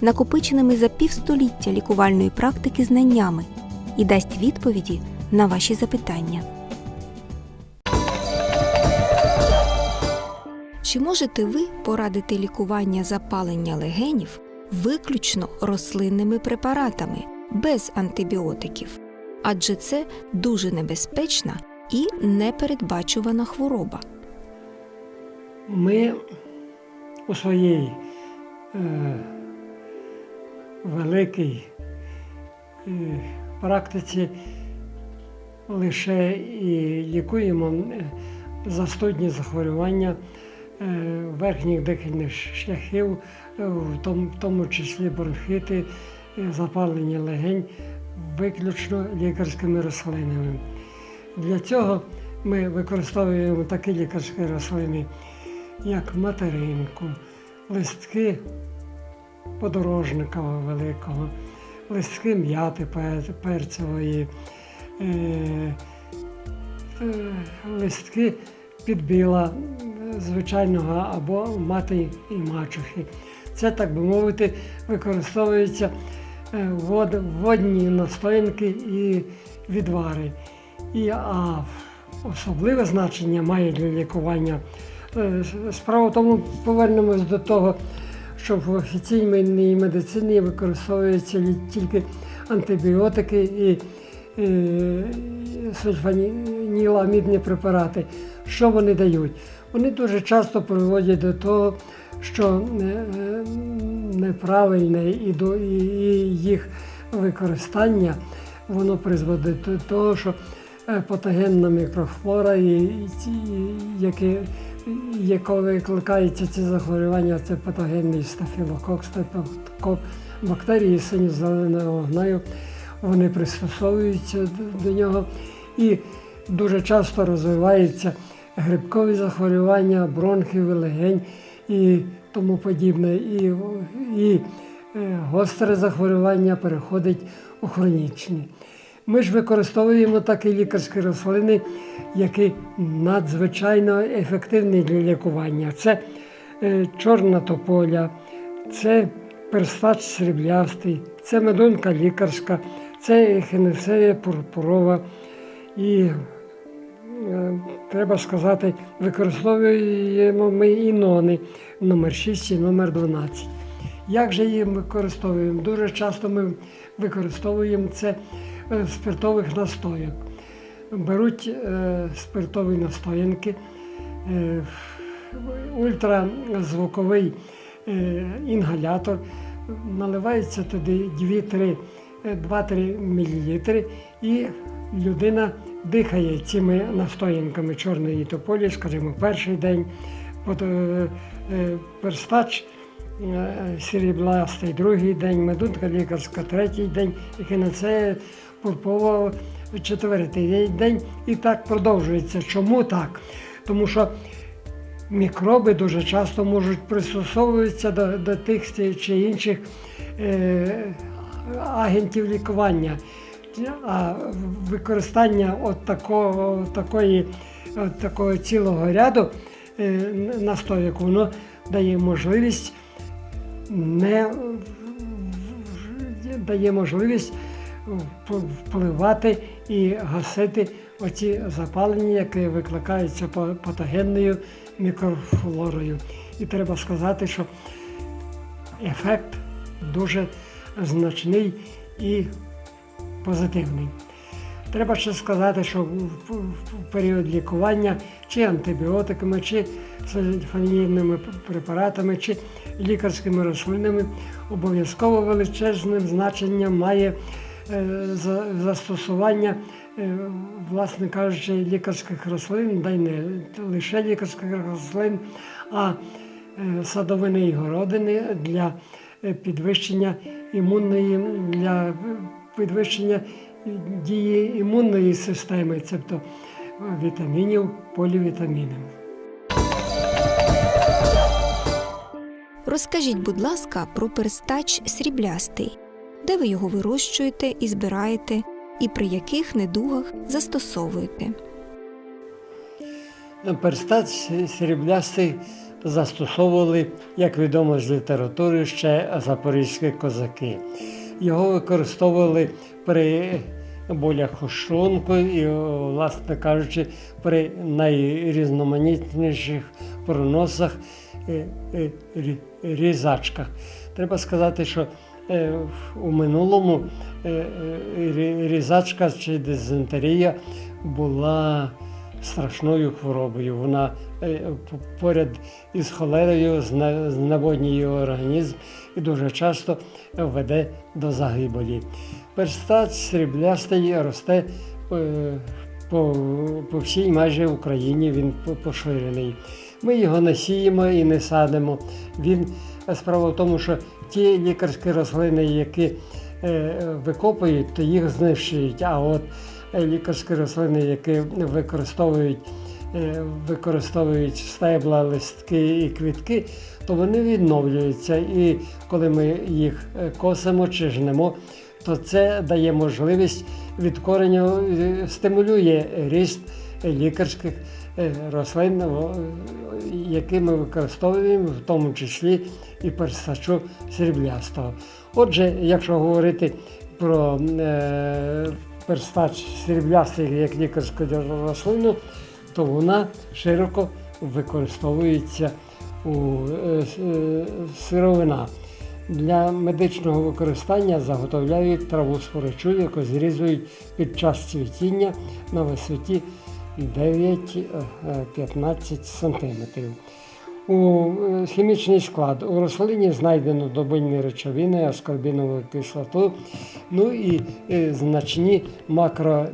накопиченими за півстоліття лікувальної практики знаннями і дасть відповіді на ваші запитання. Чи можете ви порадити лікування запалення легенів виключно рослинними препаратами без антибіотиків? Адже це дуже небезпечна і непередбачувана хвороба. Ми у своїй е, великій е, практиці лише і лікуємо е, застудні захворювання е, верхніх дихальних шляхів, е, в тому, числі бронхити, запалення легень, виключно лікарськими рослинами. Для цього ми використовуємо такі лікарські рослини, як материнку, листки подорожника великого, листки м'яти перцевої, е, е, листки підбіла е, звичайного або мати і мачухи. Це, так би мовити, використовується вод, водні настоянки і відвари. І, а особливе значення має для лікування. Справа тому, повернемось до того, що в офіційній медицині використовуються тільки антибіотики і, е, сульфаніламідні препарати. Що вони дають? Вони дуже часто приводять до того, що е, неправильне і, їх використання воно призводить до того, що е, патогенна мікрофлора, які, якою викликаються ці захворювання, це патогенний стафілокок, стафілокок, бактерії синьо-зеленого гною, вони пристосовуються до- нього і дуже часто розвиваються грибкові захворювання, бронхів, легень і тому подібне. І, і е, гостре захворювання переходить у хронічні. Ми ж використовуємо такі лікарські рослини, які надзвичайно ефективні для лікування. Це е, чорна тополя, це перстач сріблястий, це медунка лікарська, це ехінецея пурпурова. І е, треба сказати, використовуємо ми і нони номер 6 і номер 12. Як же її використовуємо? Дуже часто ми використовуємо це спиртових настоях. Беруть е, спиртові настоянки, е, ультразвуковий е, інгалятор, наливається туди 2-3 е, 2-3 мл і людина дихає цими настоянками чорної тополі, скажімо, перший день, е, е, перстач е, сріблястий, другий день, медунка лікарська, третій день, ехінацея пурпова, четвертий день. І так продовжується. Чому так? Тому що мікроби дуже часто можуть пристосовуватися до, до тих чи інших е, агентів лікування. А використання от такого, такої, от такого цілого ряду е, настояк, воно дає можливість не дає можливість впливати і гасити оці запалення, які викликаються патогенною мікрофлорою. І треба сказати, що ефект дуже значний і позитивний. Треба ще сказати, що в, період лікування чи антибіотиками, чи сульфанільними препаратами, чи лікарськими рослинами обов'язково величезним значенням має застосування, е, власне кажучи, лікарських рослин, да й не лише лікарських рослин, а е, садовини і городини для е, підвищення імунної, для підвищення дії імунної системи, тобто вітамінів, полівітамінів. Розкажіть, будь ласка, про перстач сріблястий, де ви його вирощуєте і збираєте, і при яких недугах застосовуєте. Перстач сріблястий застосовували, як відомо з літератури, ще запорізькі козаки. Його використовували при болях шлунку і, власне кажучи, при найрізноманітніших проносах різачках. Треба сказати, що у минулому е, е, рі- різачка чи дизентерія була страшною хворобою. Вона е, поряд із холерою зневоднює організм і дуже часто веде до загибелі. Перстач сріблястий росте е, по, по всій майже Україні, він поширений. Ми його не сіємо і не садимо. Він справа в тому, що ті лікарські рослини, які е, викопують, то їх знищують. А от е, лікарські рослини, які використовують, е, використовують стебла, листки і квітки, то вони відновлюються. І коли ми їх косимо чи жнемо, то це дає можливість від кореню стимулює ріст лікарських рослин, які ми використовуємо, в тому числі і перстачу сріблястого. Отже, якщо говорити про е, перстач сріблястий як лікарську рослину, то вона широко використовується у е, е, сировина. Для медичного використання заготовляють траву споричу, яку зрізують під час цвітіння на висоті 9-15 см. У е, хімічний склад у рослині знайдено добильні речовини, аскорбінову кислоту, ну і е, значні макро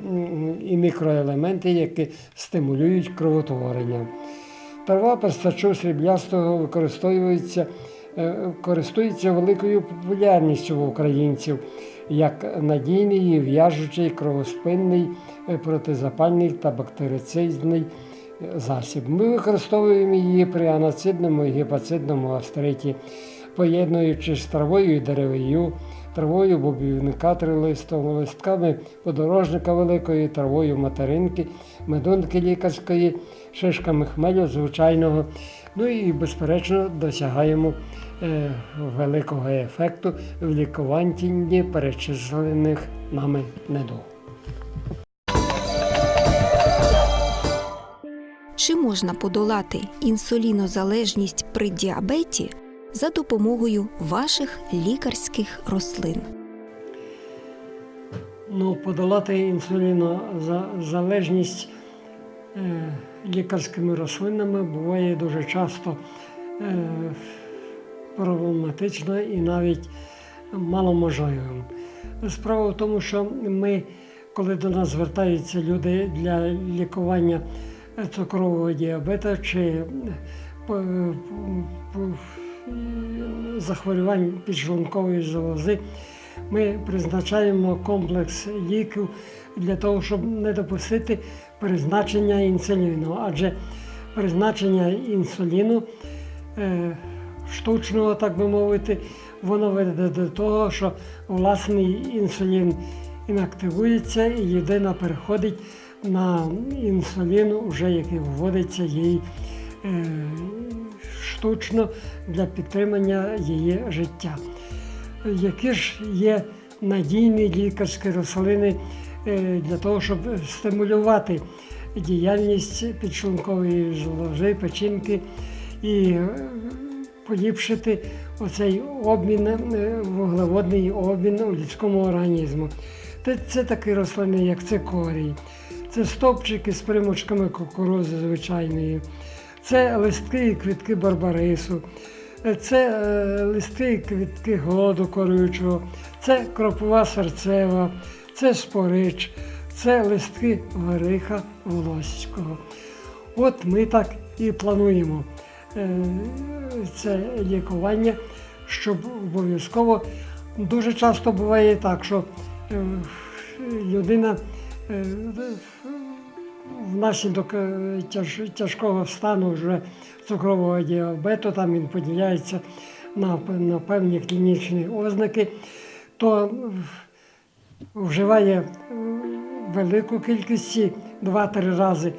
і мікроелементи, які стимулюють кровотворення. Трава перстачу сріблястого використовується, е, користується великою популярністю в українців як надійний, в'яжучий, кровоспинний, е, протизапальний та бактерицидний е, засіб. Ми використовуємо її при аноцидному і гепацидному астриті, поєднуючи з травою і деревою, травою бобівника трилистого, листками подорожника великої, травою материнки, медунки лікарської, шишками хмелю звичайного. Ну і, безперечно, досягаємо великого ефекту в лікуванні перечислених нами недуг. Чи можна подолати інсулінозалежність при діабеті за допомогою ваших лікарських рослин? Ну, подолати інсулінозалежність е, лікарськими рослинами буває дуже часто е, проблематично і навіть маломожливим. Справа в тому, що ми, коли до нас звертаються люди для лікування цукрового діабета чи е, захворювань підшлункової залози, ми призначаємо комплекс ліків для того, щоб не допустити призначення інсуліну. Адже призначення інсуліну е, штучного, так би мовити, воно веде до того, що власний інсулін інактивується і людина переходить на інсулін, вже який вводиться їй е, штучно для підтримання її життя. Які ж є надійні лікарські рослини е, для того, щоб стимулювати діяльність підшлункової залози, печінки і е, поліпшити оцей обмін, е, вуглеводний обмін у людському організму. Це, такі рослини, як цикорій, це стопчики з примочками кукурузи звичайної, це листки і квітки барбарису, це е, листки і квітки голоду корючого, це кропова серцева, це спорич, це листки гориха волоського. От ми так і плануємо. е, це лікування, щоб обов'язково. Дуже часто буває так, що е, людина е, внаслідок е, тяжкого стану вже цукрового діабету, там він поділяється на, на певні клінічні ознаки, то вживає е, велику кількість, 2-3 рази е,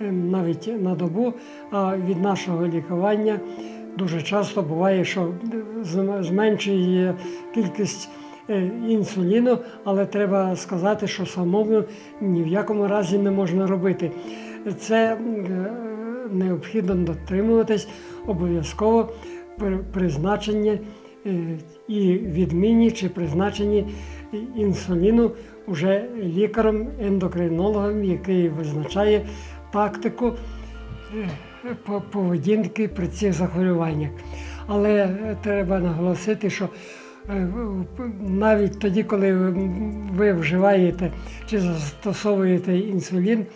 навіть на добу, а від нашого лікування дуже часто буває, що е, зменшує кількість е, інсуліну, але треба сказати, що самому ні в якому разі не можна робити. Це е, необхідно дотримуватись обов'язково при- призначення е, і відміні чи призначенні інсуліну уже лікарем-ендокринологом, який визначає тактику е, поведінки при цих захворюваннях. Але е, треба наголосити, що е, навіть тоді, коли ви- вживаєте чи застосовуєте інсулін,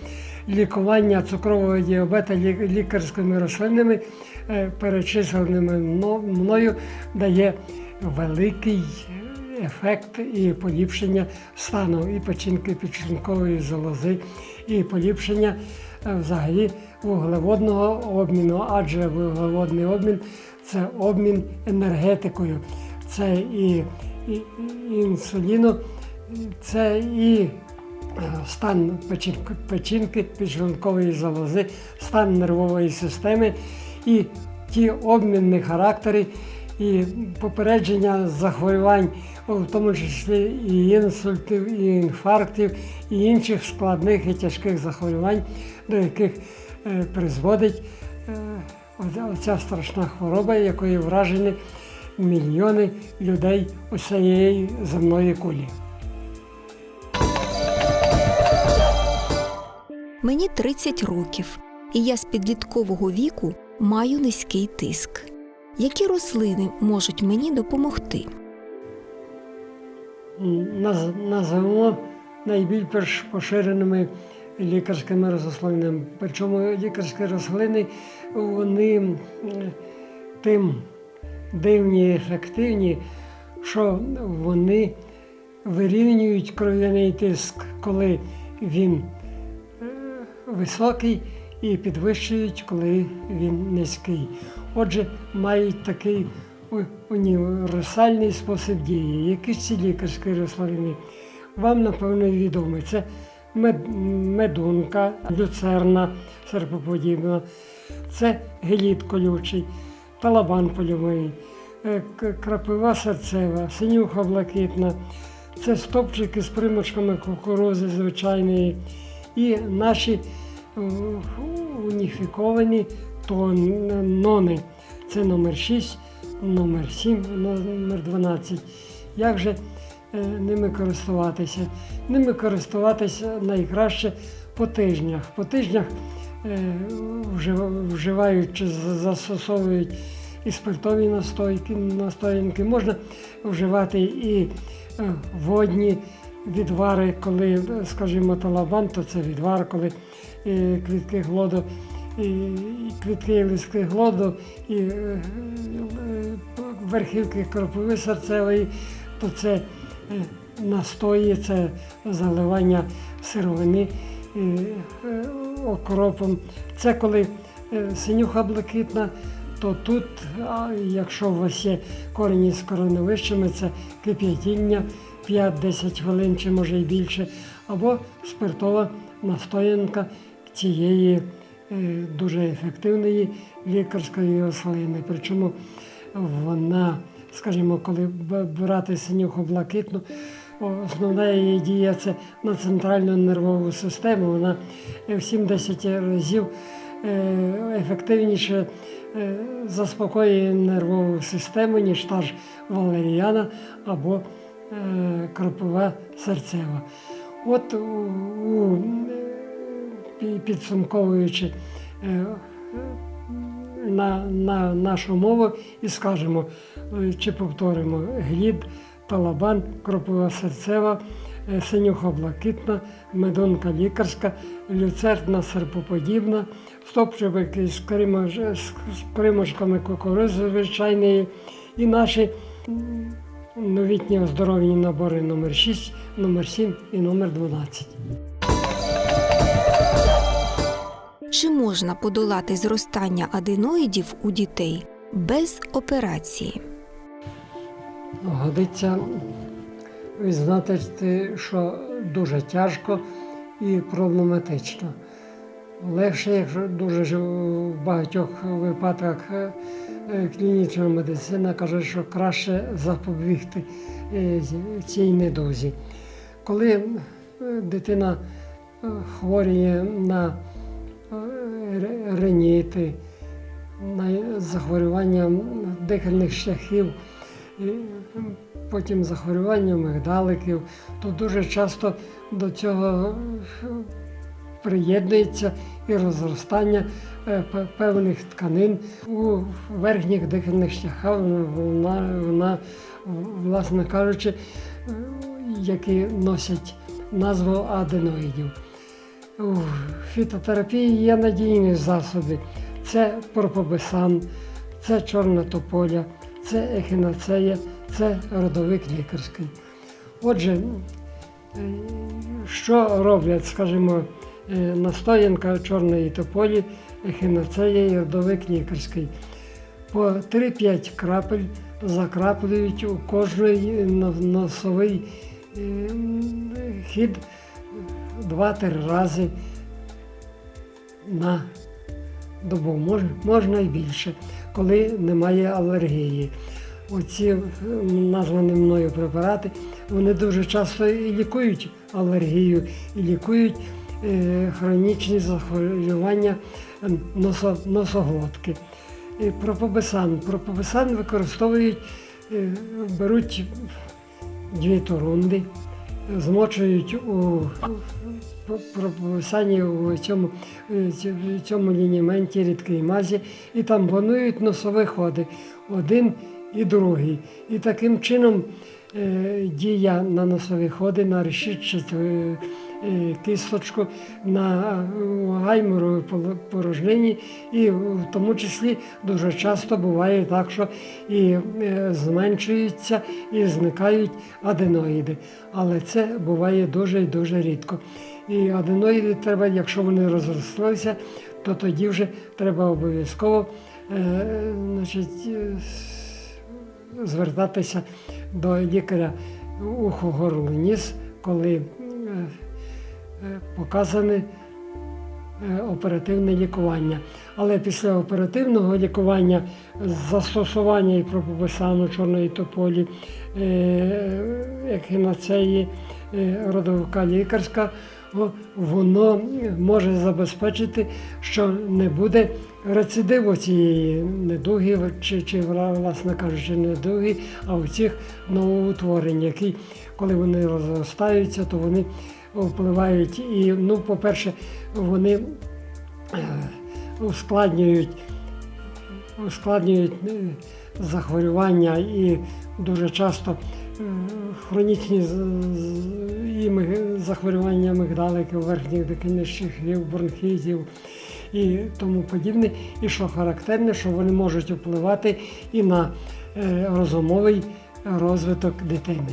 лікування цукрового діабета лікарськими рослинами, перечисленими мною, дає великий ефект і поліпшення стану і печінки підшлункової залози, і поліпшення е, взагалі вуглеводного обміну, адже вуглеводний обмін це обмін енергетикою, це і, і, і інсуліну, це і е, стан печінки, печінки підшлункової залози, стан нервової системи і ті обмінні характери і попередження захворювань, в тому числі і інсультів, і інфарктів, і інших складних і тяжких захворювань, до яких е, призводить е, оця страшна хвороба, якою вражені мільйони людей усієї земної кулі. Мені 30 років, і я з підліткового віку маю низький тиск. Які рослини можуть мені допомогти? Наз- найбільш поширеними лікарськими рослинами. Причому лікарські рослини вони тим дивні і ефективні, що вони вирівнюють кров'яний тиск, коли він е, високий, і підвищують, коли він низький. Отже, мають такий універсальний спосіб дії. Які ж ці лікарські рослини? Вам, напевно, відомі. Це медунка, люцерна, серпоподібна, це геліт колючий, талабан польовий, е, крапива серцева, синюха блакитна, це стопчики з примочками кукурузи звичайної і наші е, уніфіковані тонони. Це номер 6, номер 7, номер 12. Як же е, ними користуватися? Ними користуватися найкраще по тижнях. По тижнях е, вживають чи застосовують і спиртові настойки, настоянки. Можна вживати і е, водні відвари, коли, скажімо, талабан, то це відвар, коли квітки глоду, квітки глоду, і е, е, верхівки кропиви серцевої, то це е, настої, це заливання сировини е, е, окропом. Це коли е, синюха блакитна, то тут, якщо у вас є корені з кореновищами, це кип'ятіння 5-10 хвилин чи може і більше, або спиртова настоянка цієї е, дуже ефективної лікарської рослини. Причому вона, скажімо, коли брати синюху блакитну, основна її дія це на центральну нервову систему. Вона е, в 70 разів е, ефективніше е, заспокоює нервову систему, ніж та ж валеріана або е, кропива серцева. От у, е, підсумковуючи е, на, на нашу мову і скажемо, е, чи повторимо глід, талабан, кропива серцева, е, синюхо-блакитна, медонка лікарська, люцертна серпоподібна, стопчики з, кримож, з кукурузи звичайної і наші новітні оздоровні набори номер 6, номер 7 і номер 12. Чи можна подолати зростання аденоїдів у дітей без операції? Годиться відзначити, що дуже тяжко і проблематично. Легше, якщо дуже в багатьох випадках е, клінічна медицина каже, що краще запобігти е, цій недузі. Коли е, дитина хворіє на реніти, захворювання дихальних шляхів, потім захворювання мигдаликів, то дуже часто до цього е, приєднується і розростання е, певних тканин у верхніх дихальних шляхах, вона, вона власне кажучи, е, які носять назву аденоїдів. У фітотерапії є надійні засоби. Це пропобесан, це чорна тополя, це ехінацея, це родовик лікарський. Отже, що роблять, скажімо, е, настоянка чорної тополі, ехінацея і родовик лікарський? По 3-5 крапель закраплюють у кожний но- носовий е, хід 2-3 рази на добу, мож, можна і більше, коли немає алергії. Оці е, названі мною препарати, вони дуже часто і лікують алергію, і лікують е, хронічні захворювання носо, носоглотки. І пропобесан. Пропобесан використовують, е, беруть дві турунди, змочують у прописанні у цьому, е, цьому лініменті рідкій мазі і там планують носові ходи один і другий. І таким чином е, дія на носові ходи, на решітчасть е, кісточку, на е, гайморовій порожнині, і в тому числі дуже часто буває так, що і е, зменшуються і зникають аденоїди. Але це буває дуже і дуже рідко. І аденоїди треба, якщо вони розрослися, то тоді вже треба обов'язково е, значить, е, звертатися до лікаря ухо, горло, ніс, коли е, е, показане е, оперативне лікування. Але після оперативного лікування застосування і пропописану чорної тополі, е, ехінацеї, е, родовика лікарська, воно може забезпечити, що не буде рецидиву цієї недуги, чи, чи власне кажучи, недуги, а у цих новоутворень, які, коли вони розростаються, то вони впливають і, ну, по-перше, вони е, ускладнюють, ускладнюють е, захворювання і дуже часто е, хронічні захворювання мигдаликів, верхніх дихальних шляхів, бронхітів і тому подібне. І що характерне, що вони можуть впливати і на розумовий розвиток дитини.